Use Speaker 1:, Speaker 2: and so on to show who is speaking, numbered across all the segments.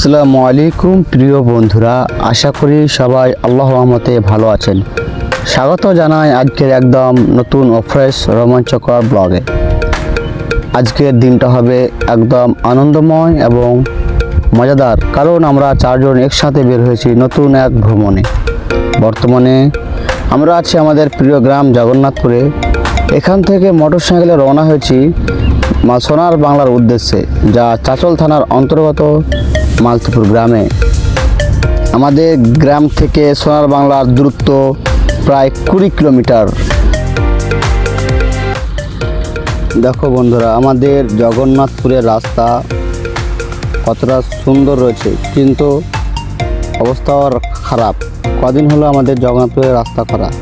Speaker 1: আসসালামু আলাইকুম, প্রিয় বন্ধুরা। আশা করি সবাই আল্লাহ রহমতে ভালো আছেন। স্বাগত জানাই আজকের একদম নতুন ও ফ্রেশ রোমাঞ্চকর ব্লগে আজকের দিনটা হবে একদম আনন্দময় এবং মজাদার, কারণ আমরা চারজন একসাথে বের হয়েছি নতুন এক ভ্রমণে। বর্তমানে আমরা আছি আমাদের প্রিয় গ্রাম জগন্নাথপুরে। এখান থেকে মোটরসাইকেলে রওনা হয়েছি সোনার বাংলার উদ্দেশ্যে, যা চাচল থানার অন্তর্গত মালতিপুর গ্রামে। আমাদের গ্রাম থেকে সোনার বাংলার দূরত্ব প্রায় কুড়ি কিলোমিটার। দেখো বন্ধুরা, আমাদের জগন্নাথপুরের রাস্তা কতটা সুন্দর রয়েছে, কিন্তু অবস্থা খারাপ। কদিন হলো আমাদের জগন্নাথপুরের রাস্তা খারাপ।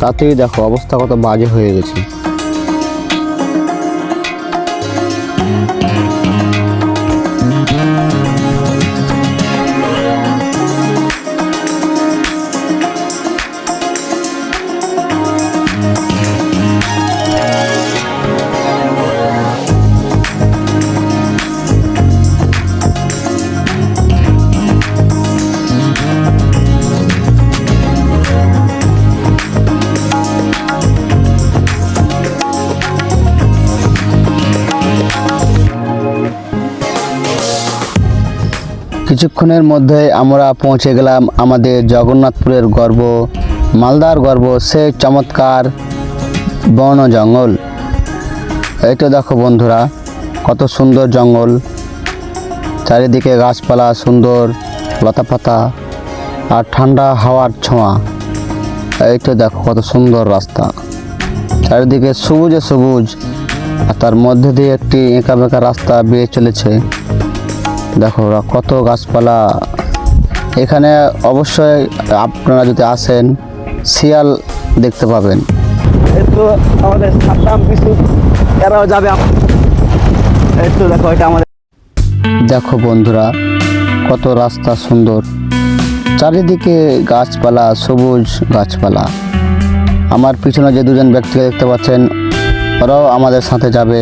Speaker 1: তাতেই দেখো অবস্থা কত বাজে হয়ে গেছে। কিছুক্ষণের মধ্যে আমরা পৌঁছে গেলাম আমাদের জগন্নাথপুরের গর্ব, মালদার গর্ব, সে চমৎকার বন জঙ্গল। এই তো দেখো বন্ধুরা, কত সুন্দর জঙ্গল। চারিদিকে গাছপালা, সুন্দর লতাপাতা আর ঠান্ডা হাওয়ার ছোঁয়া। এই তো দেখো কত সুন্দর রাস্তা। চারিদিকে সবুজে সবুজ আর তার মধ্যে দিয়ে একটি এঁকা বেঁকা রাস্তা বেয়ে চলেছে। দেখো ওরা কত গাছপালা। এখানে অবশ্যই আপনারা যদি আসেন শিয়াল দেখতে পাবেন।
Speaker 2: একটু আমাদের সাতাম কিছু এরাও যাবে একটু দেখো এটা আমাদের
Speaker 1: দেখো বন্ধুরা কত রাস্তা সুন্দর। চারিদিকে গাছপালা সবুজ গাছপালা। আমার পিছনে যে দুজন ব্যক্তিকে দেখতে পাচ্ছেন ওরাও আমাদের সাথে যাবে।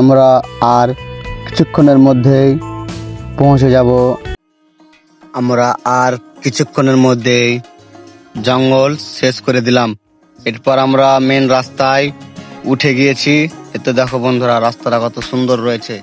Speaker 1: আমরা আর কিছুক্ষণের মধ্যেই পৌঁছে যাব। আমরা আর কিছুক্ষণের মধ্যেই জঙ্গল শেষ করে দিলাম। এরপর আমরা মেন রাস্তায় উঠে গিয়েছি। এতে দেখো বন্ধুরা, রাস্তাটা কত সুন্দর রয়েছে।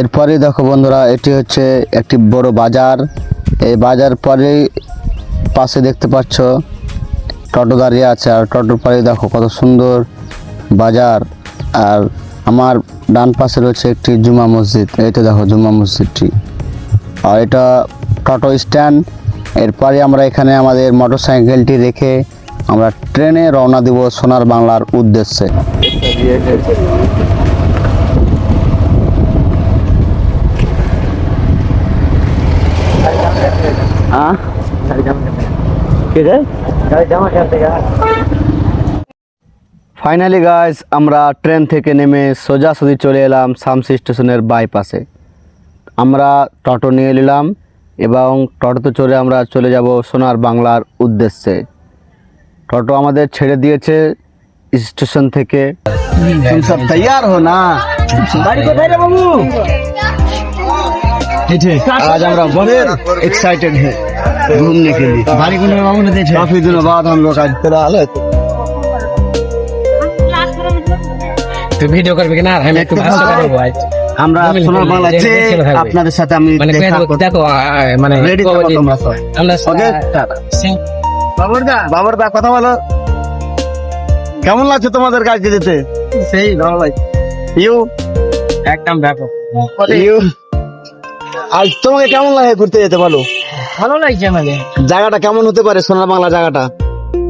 Speaker 1: এরপরে দেখো বন্ধুরা, এটি হচ্ছে একটি বড় বাজার। এই বাজার পরে পাশে দেখতে পাচ্ছ, টোটো দাঁড়িয়ে আছে। আর টোটোর পরে দেখো কত সুন্দর বাজার। আর আমার ডান পাশে রয়েছে একটি জুমা মসজিদ। এই তো দেখো জুমা মসজিদটি। আর এটা টোটো স্ট্যান্ড। এরপরে আমরা এখানে আমাদের মোটর সাইকেলটি রেখে আমরা ট্রেনে রওনা দিব সোনার বাংলার উদ্দেশ্যে। ফাইনালি গাইস আমরা ট্রেন থেকে নেমে সোজাসুজি চলে এলাম শামসি স্টেশনের বাইপাসে আমরা টোটো নিয়ে নিলাম এবং টোটোতে চড়ে আমরা চলে যাব সোনার বাংলার উদ্দেশ্যে। টোটো আমাদের ছেড়ে দিয়েছে স্টেশন থেকে। তুমি সব হো না। বাড়ি কোথায় বাবু। आज हमरा बहुत एक्साइटेड है घूमने के लिए बाड़ी कोने बाबू ने देखे काफी दिनों बाद हम लोग आज फिलहाल
Speaker 3: তুই ভিডিও করবি কিনা আমি একটু ভাষা করবো আজ
Speaker 1: আমরা
Speaker 3: দু মিনিট
Speaker 1: সোনার
Speaker 3: বলি,
Speaker 1: বাংলা
Speaker 3: দেখে
Speaker 1: যে
Speaker 3: দেখে থাকবে।
Speaker 1: আপনাদের সাথে আমি
Speaker 3: মানে
Speaker 1: দেখা
Speaker 3: দেখো-
Speaker 1: করতে-
Speaker 3: দেখো আ, আ, মানে
Speaker 1: Ready থাকো
Speaker 3: কবে
Speaker 1: তোমরা সব।
Speaker 3: আমরা
Speaker 1: Okay?
Speaker 3: সিং-
Speaker 1: বাবরদা বাবরদা কথা বলো কেমন লাগছে তোমাদের কাজে যেতে
Speaker 3: সেই ভালো লাগে
Speaker 1: ইউ
Speaker 3: একদম ব্যাপক
Speaker 1: ইউ আজ তোমাকে কেমন লাগে ঘুরতে যেতে বলো
Speaker 3: ভালো লাগছে আমাকে
Speaker 1: জায়গাটা কেমন হতে পারে সোনার বাংলা জায়গাটা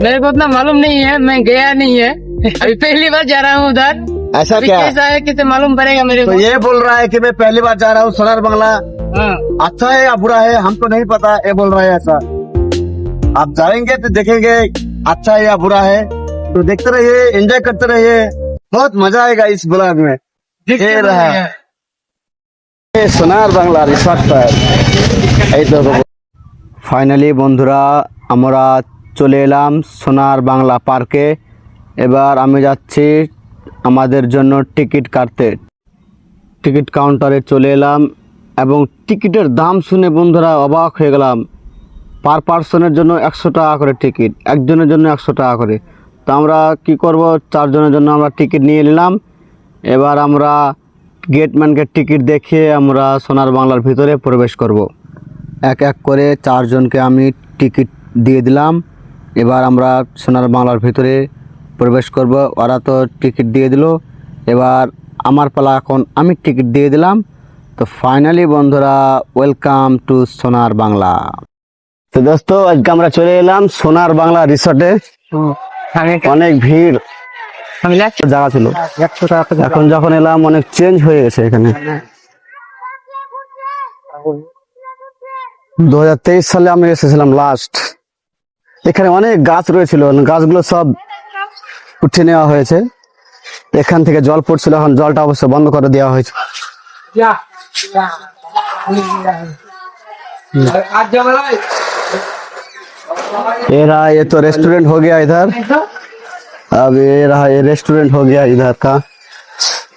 Speaker 3: मेरे को उतना मालूम नहीं है मैं गया नहीं है अभी पहली बार जा रहा हूँ उधर
Speaker 1: ऐसा
Speaker 3: अभी
Speaker 1: क्या
Speaker 3: कैसा है किसे मालूम पड़ेगा मेरे
Speaker 1: तो
Speaker 3: को
Speaker 1: ये बोल रहा है कि मैं पहली बार जा रहा हूँ सोनार बांग्ला
Speaker 3: हाँ
Speaker 1: अच्छा है या बुरा है हमको नहीं पता ये बोल रहा है ऐसा आप जाएंगे तो देखेंगे अच्छा है या बुरा है तो देखते रहिए एंजॉय करते रहिए बहुत मजा आएगा इस ब्लॉग में ये रहा ये সোনার বাংলা রিসর্ট এই তো ফাইনালি বন্ধুরা, আমরা চলে এলাম সোনার বাংলা পার্কে। এবার আমি যাচ্ছি আমাদের জন্য টিকিট কাটতে। টিকিট কাউন্টারে চলে এলাম এবং টিকিটের দাম শুনে বন্ধুরা অবাক হয়ে গেলাম। পার পার্সনের জন্য একশো টাকা করে টিকিট, একজনের জন্য একশো টাকা করে। তো আমরা কি করব? চারজনের জন্য আমরা টিকিট নিয়ে নিলাম। এবার আমরা গেটম্যানকে টিকিট দেখিয়ে আমরা সোনার বাংলার ভিতরে প্রবেশ করব। এক এক করে চারজনকে আমি টিকিট দিয়ে দিলাম। এবার আমরা সোনার বাংলার ভিতরে প্রবেশ করব। ওরা তো টিকিট দিয়ে দিল। এবার আমার পালা এখন আমি টিকিট দিয়ে দিলাম। তো ফাইনালি বন্ধুরা ওয়েলকাম টু সোনার বাংলা। তো দোস্ত আজকে আমরা চলে এলাম সোনার বাংলা রিসর্টে অনেক ভিড়।
Speaker 3: আমি একশো
Speaker 1: জায়গা ছিল।
Speaker 3: একশো টাকা
Speaker 1: এখন যখন এলাম অনেক চেঞ্জ হয়ে গেছে এখানে। দুহাজার তেইশ সালে আমি এসেছিলাম লাস্ট এখানে অনেক গাছ রয়েছিল গাছগুলো সব উঠে নেওয়া হয়েছে। এখান থেকে জল পড়ছিল এখন জলটা অবশ্য বন্ধ করে দেওয়া হয়েছে। এরা এ তো রেস্টুরেন্ট হো গিয়া ইধার अब ये रहा ये रेस्टोरेंट हो गया इधर का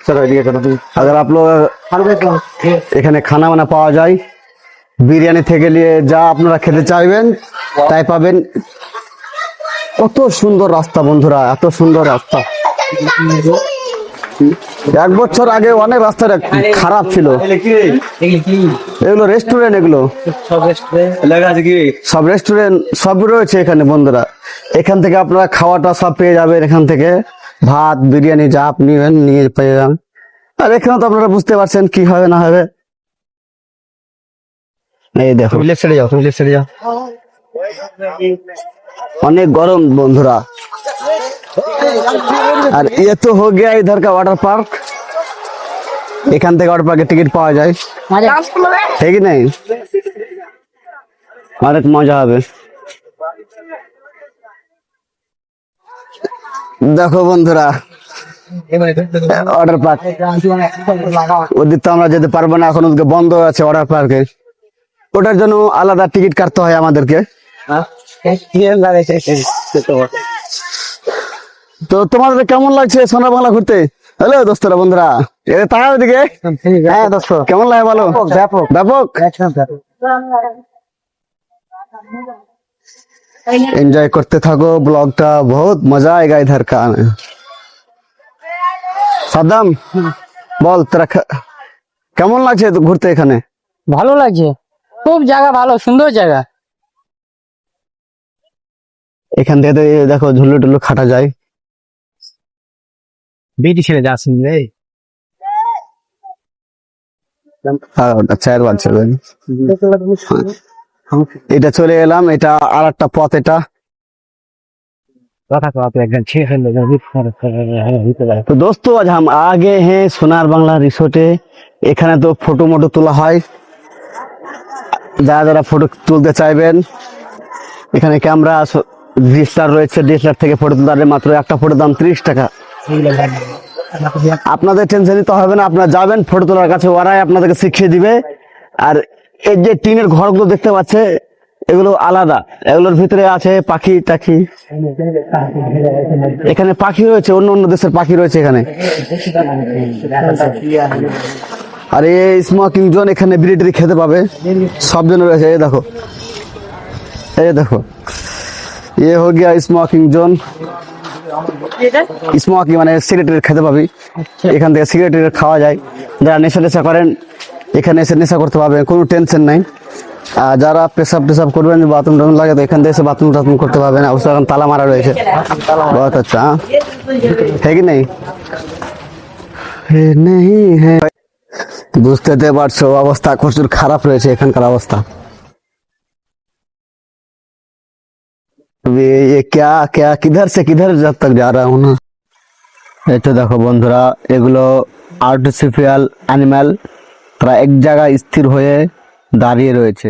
Speaker 1: चलो ये करो तुम। अगर आप लोग এখানে খানা বানা পাওয়া যায় বিরিয়ানি থেকে নিয়ে যা আপনারা খেতে চাইবেন তাই পাবেন কত সুন্দর রাস্তা বন্ধুরা এত সুন্দর রাস্তা এক বছর আগে অনেক রাস্তা খারাপ ছিল। এগুলো রেস্টুরেন্ট এগুলো
Speaker 3: সব রেস্টুরেন্ট
Speaker 1: সব রেস্টুরেন্ট রয়েছে এখানে বন্ধুরা। এখান থেকে আপনারা খাওয়াটা সব পেয়ে যাবেন এখান থেকে। ভাত বিরিয়ানি যা আপনি নিয়ে পেয়ে যাবেন। আর এখানে তো আপনারা বুঝতে পারছেন কি হবে না হবে। এই দেখো।
Speaker 3: লেফট সাইডে যাও তুমি লেফট সাইডে যাও।
Speaker 1: অনেক গরম বন্ধুরা। আর ইয়ে তো হো গিয়া ইধার কা ওয়াটার পার্ক এখান থেকে ওয়াটার পার্কে টিকিট পাওয়া যায়। ঠিক নেই? অনেক মজা হবে। দেখো বন্ধুরা অর্ডার পার্ক ওদের তো আমরা যেতে পারব না এখন ওদেরকে বন্ধ আছে অর্ডার পার্কে ওটার জন্য আলাদা টিকিট কাটতে হয় আমাদেরকে। তো তোমাদের কেমন লাগছে সোনা বাংলা ঘুরতে? হ্যালো দোস্তরা বন্ধুরা। এ তাকাও দিকে হ্যাঁ, কেমন লাগে বলো? ব্যাপক ব্যাপক। এনজয় করতে থাকো ব্লগটা বহুত মজা আएगा इधर का সাদ্দাম বল তোরা কেমন লাগছে ঘুরতে এখানে?
Speaker 3: ভালো লাগছে। খুব জায়গা ভালো সুন্দর জায়গা।
Speaker 1: এখান থেকে দেখো ঝুলু টুলু খাটা যায়।
Speaker 3: বেটি ছেড়ে যাচ্ছেন রে
Speaker 1: এটা চলে এলাম এটা আর একটা পথ এটা তো দোস্ত আজ হাম আগে হ্যাঁ সোনার বাংলা রিসোর্টে এখানে তো ফটো মটো তোলা হয়। যারা যারা ফটো তুলতে চাইবেন এখানে ক্যামেরা ডিসলার রয়েছে ডিসলার থেকে ফটো তুলতে মাত্র একটা ফটো দাম ত্রিশ টাকা। আপনাদের টেনশন নিতে হবে না, আপনারা যাবেন ফটো তোলার কাছে। ওরাই আপনাদেরকে শিখিয়ে দিবে। আর এর যে টিনের ঘরগুলো দেখতে পাচ্ছে, এগুলো আলাদা। এগুলোর ভিতরে আছে পাখি টাখি। এখানে পাখি রয়েছে, অন্য অন্য দেশের পাখি রয়েছে এখানে। আর এই স্মোকিং জোন এখানে বিরিটি খেতে পাবে। সব জন রয়েছে, এই দেখো। এই দেখো। ইয়ে হো গিয়া স্মোকিং জোন স্মোকি মানে সিগারেটের খেতে পাবি। আচ্ছা। এখান থেকে সিগারেটের খাওয়া যায়। যারা নেশা নেশা করেন এখানে এসে নেশা করতে পারবেন কোনো টেনশন নাই। আর যারা পেশাব টেশাব করবেন বাথরুম টাথরুম লাগে তো এখান থেকে এসে বাথরুম টাথরুম করতে পারবেন। অবশ্য এখন তালা মারা রয়েছে। বহুত আচ্ছা হ্যাঁ কি নেই? নেই হ্যাঁ বুঝতে পারছ অবস্থা প্রচুর খারাপ রয়েছে এখানকার অবস্থা। ये ये क्या क्या किधर से किधर जब तक जा रहा हूँ ना এই তো দেখো বন্ধুরা এগুলো আর্টিফিশিয়াল অ্যানিম্যাল তারা এক জায়গায় স্থির হয়ে দাঁড়িয়ে রয়েছে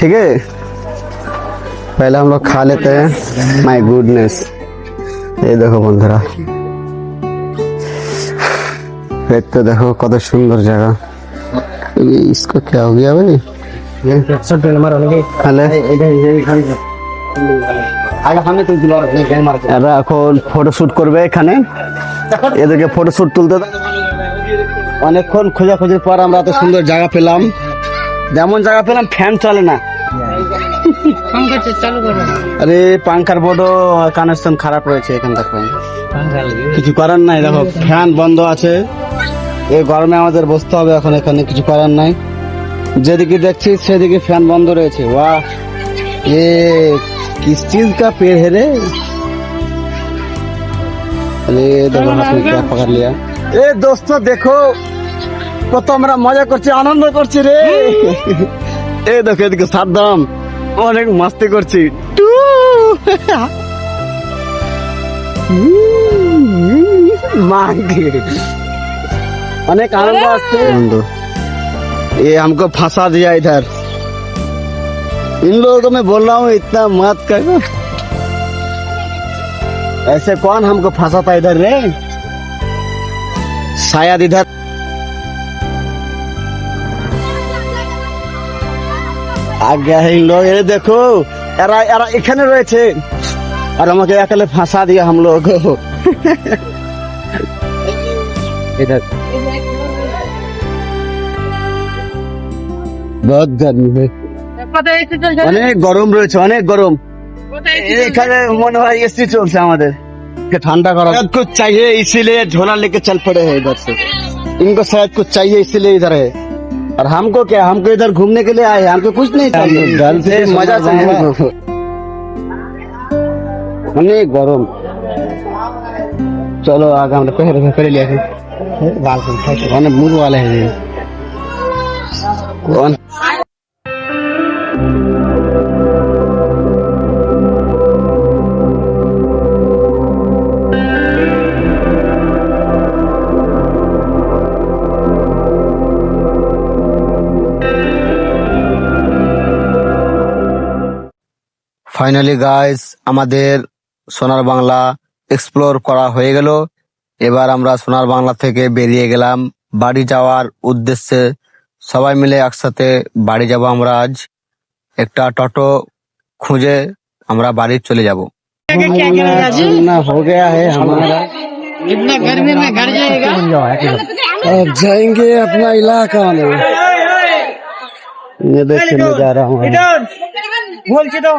Speaker 1: ठीक है पहले हम लोग खा लेते हैं माय गुडनेस ये देखो বন্ধুরা एक तो देखो কত সুন্দর জায়গা ये इसको क्या हो गया भाई তাহলে এরা এখন ফটো শুট করবে এখানে এদেরকে ফটো শুট তুলতে দাও। অনেকক্ষণ খোঁজাখুঁজির পর আমরা এত সুন্দর জায়গা পেলাম যেমন জায়গা পেলাম ফ্যান চলে না
Speaker 3: पंखा से चालू करो
Speaker 1: আরে পাঙ্খার বোর্ডও কানেকশন খারাপ রয়েছে এখানকার ফ্যান কিছু করার নাই দেখো ফ্যান বন্ধ আছে এই গরমে আমাদের বসতে হবে এখন এখানে কিছু করার নাই যেদিকে দেখছি সেদিকে ফ্যান বন্ধ রয়েছে वाह ये किस चीज का पेड़ है रे अरे देखो हाथ में क्या पकड़ लिया ए दोस्तों देखो কত আমরা মজা করছি আনন্দ করছি রে এই দেখো এদিকে সাদ্দাম অনেক মাস্তি করছি টু मांगे अनेक आनंद आते ये हमको फंसा दिया इधर इन लोगों को मैं बोल रहा हूँ इतना मत करो ऐसे कौन हमको फंसाता इधर रे शायद इधर आ गया है इन लोग ये देखो এরা এরা এখানে রয়েছে আর আমাকে একালে ফাঁসা দিয়ে हम लोग को इधर बहुत गर्मी है
Speaker 3: কোথায় এসে চলছে
Speaker 1: অনেক গরম রয়েছে অনেক গরম
Speaker 3: কোথায় এসে
Speaker 1: এখানে মনে হয় এসি চলছে আমাদের के ठंडा करा शायद कुछ चाहिए इसीलिए झोला लेके चल पड़े हैं इधर से इनको शायद कुछ चाहिए इसीलिए इधर है और हमको क्या हमको इधर घूमने के लिए आए हैं, हमको कुछ नहीं चाहिए घर से मजा चाहिए हमको। অনেক গরম চলো আগে আমরা পেহরে পেহরে লিয়ে আসি অনেক মুড় वाले हैं ये कौन ফাইনালি গাইস আমাদের সোনার বাংলা এক্সপ্লোর করা হয়ে গেল এবার আমরা সোনার বাংলা থেকে বেরিয়ে গেলাম বাড়ি যাওয়ার উদ্দেশ্যে সবাই মিলে একসাথে বাড়ি যাব আমরা আজ একটা টোটো খুঁজে আমরা বাড়ি চলে যাব
Speaker 3: क्या करेगा राजू
Speaker 1: ना हो गया है हमारा
Speaker 3: इतना गर्मी में घर जाएगा
Speaker 1: अब जाएंगे अपना इलाका में ये देखिए मैं जा रहा हूँ
Speaker 3: বলছি তো